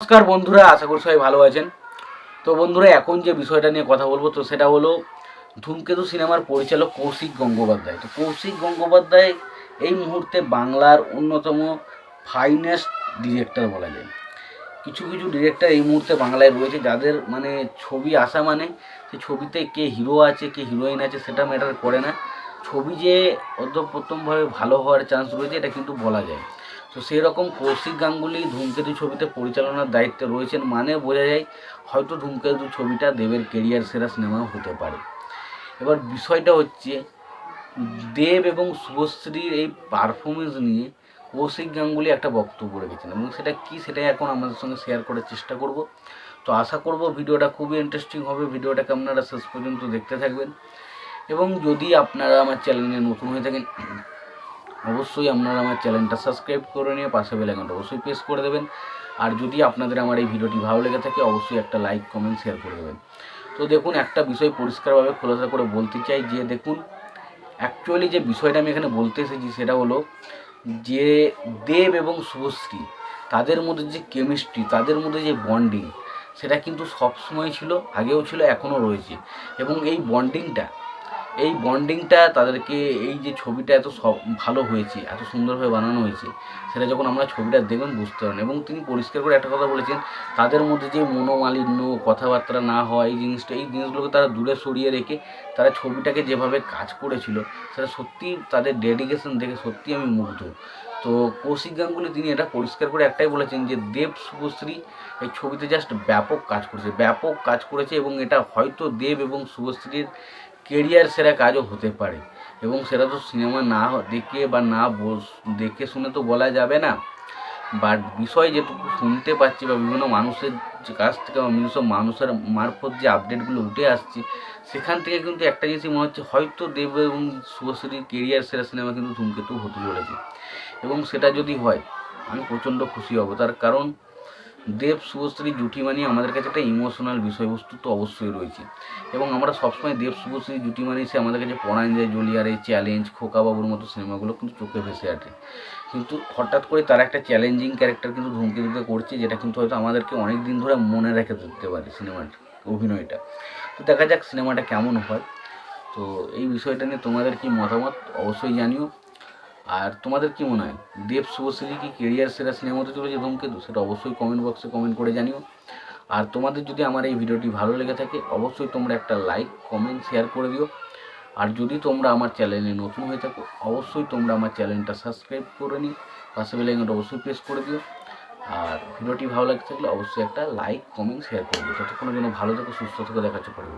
নমস্কার বন্ধুরা, আশা করি সবাই ভালো আছেন। তো বন্ধুরা, এখন যে বিষয়টা নিয়ে কথা বলব, তো সেটা হলো ধূমকেতু সিনেমার পরিচালক কৌশিক গঙ্গোপাধ্যায়। তো কৌশিক গঙ্গোপাধ্যায় এই মুহূর্তে বাংলার অন্যতম ফাইনেস্ট ডিরেক্টর বলা যায়। কিছু কিছু ডিরেক্টর এই মুহূর্তে বাংলায় রয়েছে, যাদের মানে ছবি আসা মানে সেই ছবিতে কে হিরো আছে, কে হিরোইন আছে, সেটা ম্যাটার করে না। ছবি যে অর্ধপ্রথমভাবে ভালো হওয়ার চান্স রয়েছে, এটা কিন্তু বলা যায়। তো সেই রকম কৌশিক গাঙ্গুলি ধূমকেতু ছবিতে পরিচালনার দায়িত্বে রয়েছেন মানে বোঝা যায় হয়তো ধূমকেতু ছবিটা দেবের কেরিয়ার সেরা সিনেমা হতে পারে। এবার বিষয়টা হচ্ছে, দেব এবং শুভশ্রীর এই পারফরমেন্স নিয়ে কৌশিক গাঙ্গুলি একটা বক্তব্য রেখেছেন এবং সেটা কি সেটাই এখন আমাদের সঙ্গে শেয়ার করার চেষ্টা করব। তো আশা করব ভিডিওটা খুবই ইন্টারেস্টিং হবে, ভিডিওটাকে আপনারা শেষ পর্যন্ত দেখতে থাকবেন। এবং যদি আপনারা আমার চ্যানেলে নতুন হয়ে থাকেন অবশ্যই আপনারা আমার চ্যানেলটা সাবস্ক্রাইব করে নিয়ে পাশে বেল আইকনটা অবশ্যই প্রেস করে দেবেন। আর যদি আপনাদের আমার এই ভিডিওটি ভালো লেগে থাকে, অবশ্যই একটা লাইক, কমেন্ট, শেয়ার করে দেবেন। তো দেখুন, একটা বিষয় পরিষ্কারভাবে খোলাসা করে বলতে চাই যে, দেখুন অ্যাকচুয়ালি যে বিষয়টা আমি এখানে বলতে এসেছি সেটা হলো যে, দেব এবং শুভশ্রী, তাদের মধ্যে যে কেমিস্ট্রি তাদের মধ্যে যে বন্ডিং সেটা কিন্তু সবসময় ছিল, আগেও ছিল, এখনও রয়েছে। এবং এই বন্ডিংটা এই বন্ডিংটা তাদেরকে, এই যে ছবিটা এত সব, ভালো হয়েছে, এত সুন্দরভাবে বানানো হয়েছে, সেটা যখন আমরা ছবিটা দেখবেন বুঝতে পারেন এবং তিনি পরিষ্কার করে একটা কথা বলেছেন, তাদের মধ্যে যে মনোমালিন্য, কথাবার্তা না হয় এই জিনিসটা, এই জিনিসগুলোকে তারা দূরে সরিয়ে রেখে তারা ছবিটাকে যেভাবে কাজ করেছিল, সেটা সত্যি তাদের ডেডিকেশন দেখে সত্যি আমি মুগ্ধ। তো কৌশিক গাঙ্গুলি তিনি এটা পরিষ্কার করে একটাই বলেছেন যে, দেব শুভশ্রী এই ছবিতে জাস্ট ব্যাপক কাজ করেছে, ব্যাপক কাজ করেছে এবং এটা হয়তো দেব এবং শুভশ্রীর কেরিয়ার সেরা কাজও হতে পারে। এবং সেটা তো সিনেমা না দেখে বা না দেখে শুনে তো বলা যাবে না। বাট বিষয় যেটুকু শুনতে পাচ্ছি বা বিভিন্ন মানুষের কাছ থেকে নিজস্ব মানুষের মারফত যে আপডেটগুলো উঠে আসছে, সেখান থেকে কিন্তু একটা জিনিসই মনে হচ্ছে হয়তো দেব এবং শুভশ্রীর কেরিয়ার সেরা সিনেমা কিন্তু ধূমকেতু হতে চলেছে। এবং সেটা যদি হয়, আমি প্রচণ্ড খুশি হব। তার কারণ দেব, শুভশ্রী জুটি মানি আমাদের কাছে একটা ইমোশনাল বিষয়বস্তু তো অবশ্যই রয়েছে। এবং আমরা সবসময় দেব, শুভশ্রী জুটি মানি সে আমাদের কাছে পড়ান জলিয়ারে চ্যালেঞ্জ খোকাবাবুর মতো সিনেমাগুলো কিন্তু চোখে ভেসে আটে কিন্তু হঠাৎ করে তারা একটা চ্যালেঞ্জিং ক্যারেক্টার কিন্তু ধূমকেতুতে করছে, যেটা কিন্তু হয়তো আমাদেরকে অনেক দিন ধরে মনে রেখে দিতে পারে সিনেমাটা, অভিনয়টা। তো দেখা যাক সিনেমাটা কেমন হয়। তো এই বিষয়টা নিয়ে তোমাদের কি মতামত অবশ্যই জানিও। আর তোমাদের কি মনে হয়? দেব শুভশ্রী কি কেরিয়ার সেরা সিনেমা হতে চলেছে ধূমকেতু? সেটা অবশ্যই কমেন্ট বক্সে কমেন্ট করে জানিও। আর তোমাদের যদি আমার এই ভিডিওটি ভালো লেগে থাকে, অবশ্যই তোমরা একটা লাইক কমেন্ট শেয়ার করে দিও। আর যদি তোমরা আমার চ্যানেলে নতুন হয়ে থাকো, অবশ্যই তোমরা আমার চ্যানেলটা সাবস্ক্রাইব করে নিই পাশে বেলাইকনটা অবশ্যই প্রেস করে দিও। আর ভিডিওটি ভালো লাগে থাকলে অবশ্যই একটা লাইক কমেন্ট শেয়ার করে দিও। ততক্ষণের জন্য ভালো থেকো, সুস্থ থেকো দেখাচ্ছে পরে